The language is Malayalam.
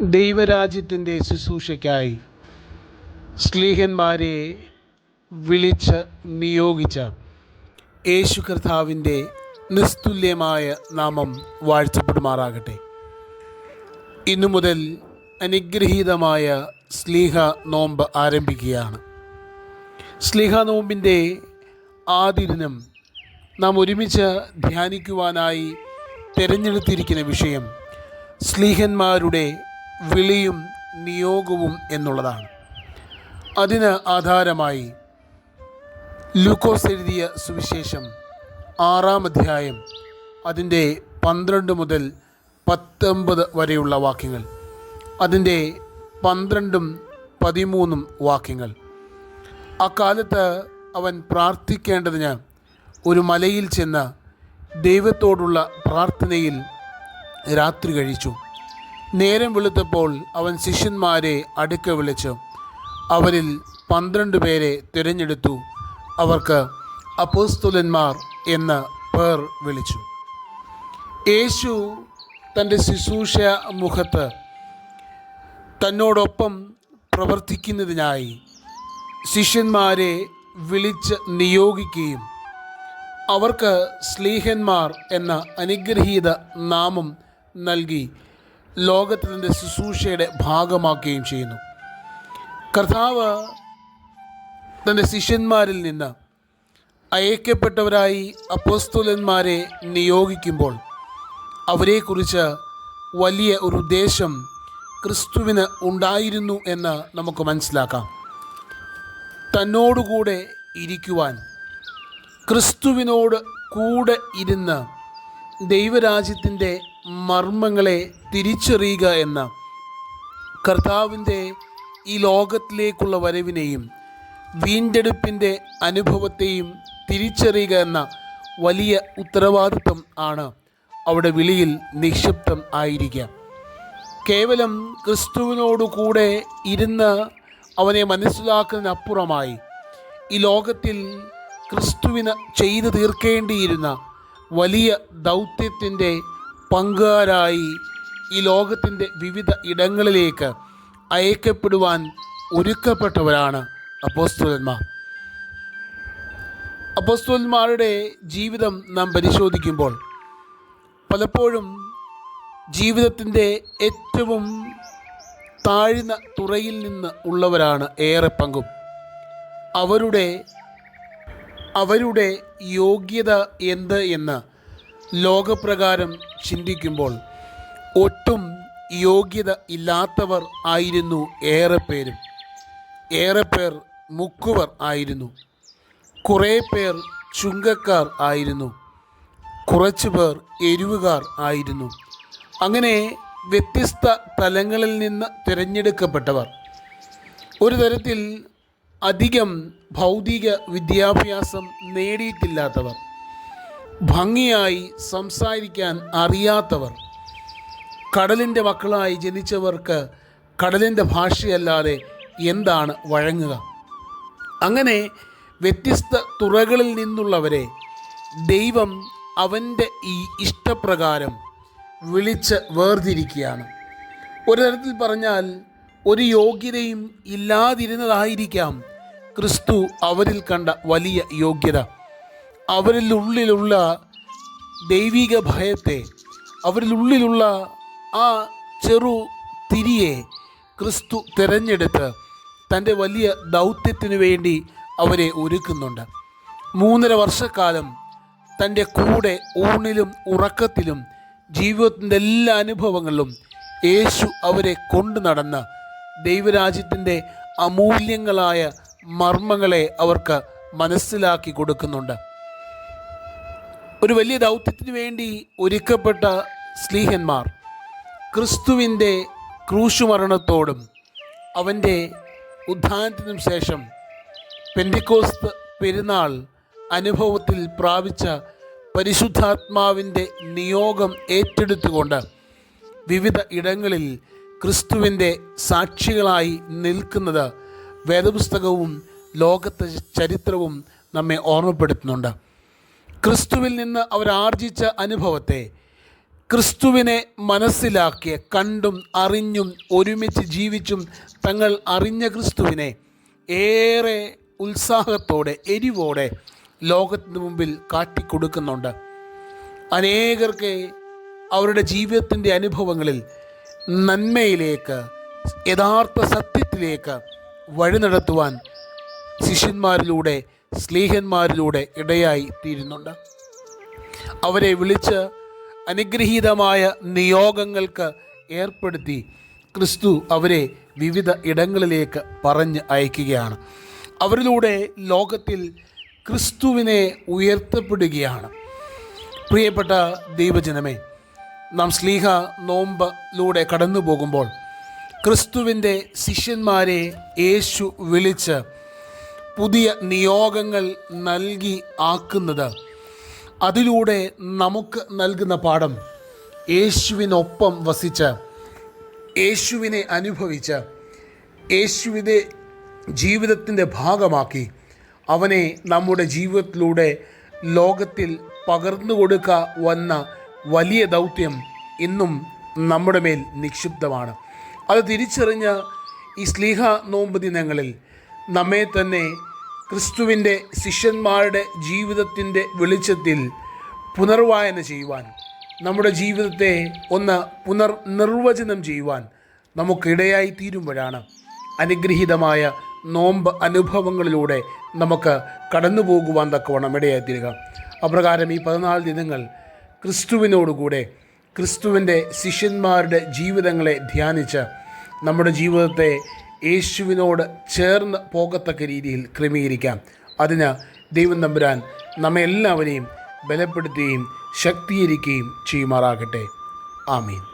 ദൈവരാജ്യത്തിന്റെ ശുശ്രൂഷയ്ക്കായി സ്ലീഹന്മാരെ വിളിച്ച് നിയോഗിച്ച യേശു കർത്താവിന്റെ നിസ്തുല്യമായ നാമം വാഴ്ത്തപ്പെടുമാറാകട്ടെ. ഇന്നു മുതൽ അനുഗ്രഹീതമായ സ്ലീഹ നോമ്പ് ആരംഭിക്കുകയാണ്. സ്ലീഹ നോമ്പിന്റെ ആദ്യ ദിനം നാം ഒരുമിച്ച് ധ്യാനിക്കുവാനായി തിരഞ്ഞെടുത്തിരിക്കുന്ന വിഷയം സ്ലീഹന്മാരുടെ വിളിയും നിയോഗവും എന്നുള്ളതാണ്. അതിന് ആധാരമായി ലൂക്കോസ് എഴുതിയ സുവിശേഷം ആറാം അധ്യായം അതിന്റെ പന്ത്രണ്ട് മുതൽ പത്തൊമ്പത് വരെയുള്ള വാക്യങ്ങൾ. അതിന്റെ പന്ത്രണ്ടും പതിമൂന്നും വാക്യങ്ങൾ. അക്കാലത്ത് അവൻ പ്രാർത്ഥിക്കേണ്ടതിന് ഒരു മലയിൽ ചെന്ന് ദൈവത്തോടുള്ള പ്രാർത്ഥനയിൽ രാത്രി കഴിച്ചു. നേരം വെളുത്തപ്പോൾ അവൻ ശിഷ്യന്മാരെ അടുക്ക വിളിച്ചു. അവരിൽ പന്ത്രണ്ട് പേരെ തിരഞ്ഞെടുത്തു. അവർക്ക് അപ്പോസ്തുലന്മാർ എന്ന് പേർ വിളിച്ചു. യേശു തന്റെ ശുശ്രൂഷ മുഖത്ത് തന്നോടൊപ്പം പ്രവർത്തിക്കുന്നതിനായി ശിഷ്യന്മാരെ വിളിച്ച് നിയോഗിക്കുകയും അവർക്ക് സ്ലീഹന്മാർ എന്ന അനുഗ്രഹീത നാമം നൽകി ലോകത്തിന്റെ ശുശ്രൂഷയുടെ ഭാഗമാക്കുകയും ചെയ്യുന്നു. കർത്താവ് തന്റെ ശിഷ്യന്മാരിൽ നിന്ന് അയക്കപ്പെട്ടവരായി അപ്പോസ്തുലന്മാരെ നിയോഗിക്കുമ്പോൾ അവരെക്കുറിച്ച് വലിയ ഒരു ഉദ്ദേശം ക്രിസ്തുവിന് ഉണ്ടായിരുന്നു എന്ന് നമുക്ക് മനസ്സിലാക്കാം. തന്നോടുകൂടെ ഇരിക്കുവാൻ ക്രിസ്തുവിനോട് കൂടെ ഇരുന്ന് ദൈവരാജ്യത്തിന്റെ മർമ്മങ്ങളെ തിരിച്ചറിയുക എന്ന കർത്താവിന്റെ ഈ ലോകത്തിലേക്കുള്ള വരവിനെയും വീണ്ടെടുപ്പിന്റെ അനുഭവത്തെയും തിരിച്ചറിയുക എന്ന വലിയ ഉത്തരവാദിത്വം ആണ് അവിടെ വിളിയിൽ നിക്ഷിപ്തം ആയിരിക്കുക. കേവലം ക്രിസ്തുവിനോടു കൂടെ ഇരുന്ന് അവനെ മനസ്സിലാക്കുന്നതിനപ്പുറമായി ഈ ലോകത്തിൽ ക്രിസ്തുവിന് ചെയ്തു തീർക്കേണ്ടിയിരുന്ന വലിയ ദൗത്യത്തിന്റെ പങ്കുകാരായി ഈ ലോകത്തിന്റെ വിവിധ ഇടങ്ങളിലേക്ക് അയക്കപ്പെടുവാൻ ഒരുക്കപ്പെട്ടവരാണ് അപ്പോസ്തുലന്മാർ. അപ്പോസ്തുലന്മാരുടെ ജീവിതം നാം പരിശോധിക്കുമ്പോൾ പലപ്പോഴും ജീവിതത്തിന്റെ ഏറ്റവും താഴ്ന്ന തുറയിൽ നിന്ന് ഉള്ളവരാണ് ഏറെ പങ്കും. അവരുടെ അവരുടെ യോഗ്യത എന്ത് എന്ന് ലോകപ്രകാരം ചിന്തിക്കുമ്പോൾ ഒട്ടും യോഗ്യത ഇല്ലാത്തവർ ആയിരുന്നു ഏറെ പേരും. ഏറെ പേർ മുക്കുവർ ആയിരുന്നു. കുറേ പേർ ചുങ്കക്കാർ ആയിരുന്നു. കുറച്ചു പേർ എരിവുകാർ ആയിരുന്നു. അങ്ങനെ വ്യത്യസ്ത തലങ്ങളിൽ നിന്ന് തിരഞ്ഞെടുക്കപ്പെട്ടവർ. ഒരു തരത്തിൽ അധികം ഭൗതിക വിദ്യാഭ്യാസം നേടിയിട്ടില്ലാത്തവർ. ഭംഗിയായി സംസാരിക്കാൻ അറിയാത്തവർ കടലിന്റെ മക്കളായി ജനിച്ചവർക്ക് കടലിന്റെ ഭാഷയല്ലാതെ എന്താണ് വഴങ്ങുക? അങ്ങനെ വ്യത്യസ്ത തുറകളിൽ നിന്നുള്ളവരെ ദൈവം അവന്റെ ഈ ഇഷ്ടപ്രകാരം വിളിച്ച് വേർതിരിക്കുകയാണ്. ഒരു തരത്തിൽ പറഞ്ഞാൽ ഒരു യോഗ്യതയും ഇല്ലാതിരുന്നതായിരിക്കാം ക്രിസ്തു അവരിൽ കണ്ട വലിയ യോഗ്യത. അവരിലുള്ളിലുള്ള ദൈവിക ഭയത്തെ അവരിലുള്ളിലുള്ള ആ ചെറു തിരിയെ ക്രിസ്തു തിരഞ്ഞെടുത്ത് തന്റെ വലിയ ദൗത്യത്തിനു വേണ്ടി അവരെ ഒരുക്കുന്നുണ്ട്. മൂന്നര വർഷക്കാലം തന്റെ കൂടെ ഊണിലും ഉറക്കത്തിലും ജീവിതത്തിന്റെ എല്ലാ അനുഭവങ്ങളിലും യേശു അവരെ കൊണ്ടു നടന്ന് ദൈവരാജ്യത്തിന്റെ അമൂല്യങ്ങളായ മർമ്മങ്ങളെ അവർക്ക് മനസ്സിലാക്കി കൊടുക്കുന്നുണ്ട്. ഒരു വലിയ ദൗത്യത്തിന് വേണ്ടി ഒരുക്കപ്പെട്ട സ്ലീഹന്മാർ ക്രിസ്തുവിന്റെ ക്രൂശുമരണത്തോടും അവന്റെ ഉദ്ധാനത്തിനും ശേഷം പെൻഡിക്കോസ് പെരുന്നാൾ അനുഭവത്തിൽ പ്രാപിച്ച പരിശുദ്ധാത്മാവിന്റെ നിയോഗം ഏറ്റെടുത്തുകൊണ്ട് വിവിധ ഇടങ്ങളിൽ ക്രിസ്തുവിന്റെ സാക്ഷികളായി നിൽക്കുന്നത് വേദപുസ്തകവും ലോകത്തെ ചരിത്രവും നമ്മെ ഓർമ്മപ്പെടുത്തുന്നുണ്ട്. ക്രിസ്തുവിൽ നിന്ന് അവരാർജിച്ച അനുഭവത്തെ ക്രിസ്തുവിനെ മനസ്സിലാക്കിയ കണ്ടും അറിഞ്ഞും ഒരുമിച്ച് ജീവിച്ചും തങ്ങൾ അറിഞ്ഞ ക്രിസ്തുവിനെ ഏറെ ഉത്സാഹത്തോടെ എരിവോടെ ലോകത്തിന് മുമ്പിൽ കാട്ടിക്കൊടുക്കുന്നുണ്ട്. അനേകർക്ക് അവരുടെ ജീവിതത്തിന്റെ അനുഭവങ്ങളിൽ നന്മയിലേക്ക് യഥാർത്ഥ സത്യത്തിലേക്ക് വഴി നടത്തുവാൻ ശിഷ്യന്മാരിലൂടെ സ്ലീഹന്മാരിലൂടെ ഇടയായി തീരുന്നുണ്ട്. അവരെ വിളിച്ച് അനുഗ്രഹീതമായ നിയോഗങ്ങൾക്ക് ഏർപ്പെടുത്തി ക്രിസ്തു അവരെ വിവിധ ഇടങ്ങളിലേക്ക് പറഞ്ഞ് അയക്കുകയാണ്. അവരിലൂടെ ലോകത്തിൽ ക്രിസ്തുവിനെ ഉയർത്തപ്പെടുകയാണ്. പ്രിയപ്പെട്ട ദൈവജനമേ നാം സ്ലീഹ നോമ്പിലൂടെ കടന്നു പോകുമ്പോൾ ക്രിസ്തുവിന്റെ ശിഷ്യന്മാരെ യേശു വിളിച്ച് പുതിയ നിയോഗങ്ങൾ നൽകി ആക്കുന്നത്. അതിലൂടെ നമുക്ക് നൽകുന്ന പാഠം യേശുവിനൊപ്പം വസിച്ച് യേശുവിനെ അനുഭവിച്ച് യേശുവിനെ ജീവിതത്തിന്റെ ഭാഗമാക്കി അവനെ നമ്മുടെ ജീവിതത്തിലൂടെ ലോകത്തിൽ പകർന്നു കൊടുക്ക വന്ന വലിയ ദൗത്യം ഇന്നും നമ്മുടെ മേൽ നിക്ഷിപ്തമാണ്. അത് തിരിച്ചറിഞ്ഞ് ഈ സ്ലീഹ നോമ്പ് ദിനങ്ങളിൽ നമ്മെ തന്നെ ക്രിസ്തുവിന്റെ ശിഷ്യന്മാരുടെ ജീവിതത്തിന്റെ വെളിച്ചത്തിൽ പുനർവായന ചെയ്യുവാൻ നമ്മുടെ ജീവിതത്തെ ഒന്ന് പുനർ നിർവചനം ചെയ്യുവാൻ നമുക്കിടയായി തീരുമ്പോഴാണ് അനുഗ്രഹീതമായ നോമ്പ് അനുഭവങ്ങളിലൂടെ നമുക്ക് കടന്നു പോകുവാൻ തക്കവണ്ണം ഇടയായി തീരുക അപ്രകാരം ഈ പതിനാല് ദിനങ്ങൾ ക്രിസ്തുവിനോടുകൂടെ ക്രിസ്തുവിന്റെ ശിഷ്യന്മാരുടെ ജീവിതങ്ങളെ ധ്യാനിച്ച് നമ്മുടെ ജീവിതത്തെ യേശുവിനോട് ചേർന്ന് പോകത്തക്ക രീതിയിൽ ക്രമീകരിക്കാം. അതിന് ദൈവം തമ്പുരാൻ നമ്മെ എല്ലാവരെയും ബലപ്പെടുത്തുകയും ശക്തീകരിക്കുകയും ചെയ്യുമാറാകട്ടെ. ആമീൻ.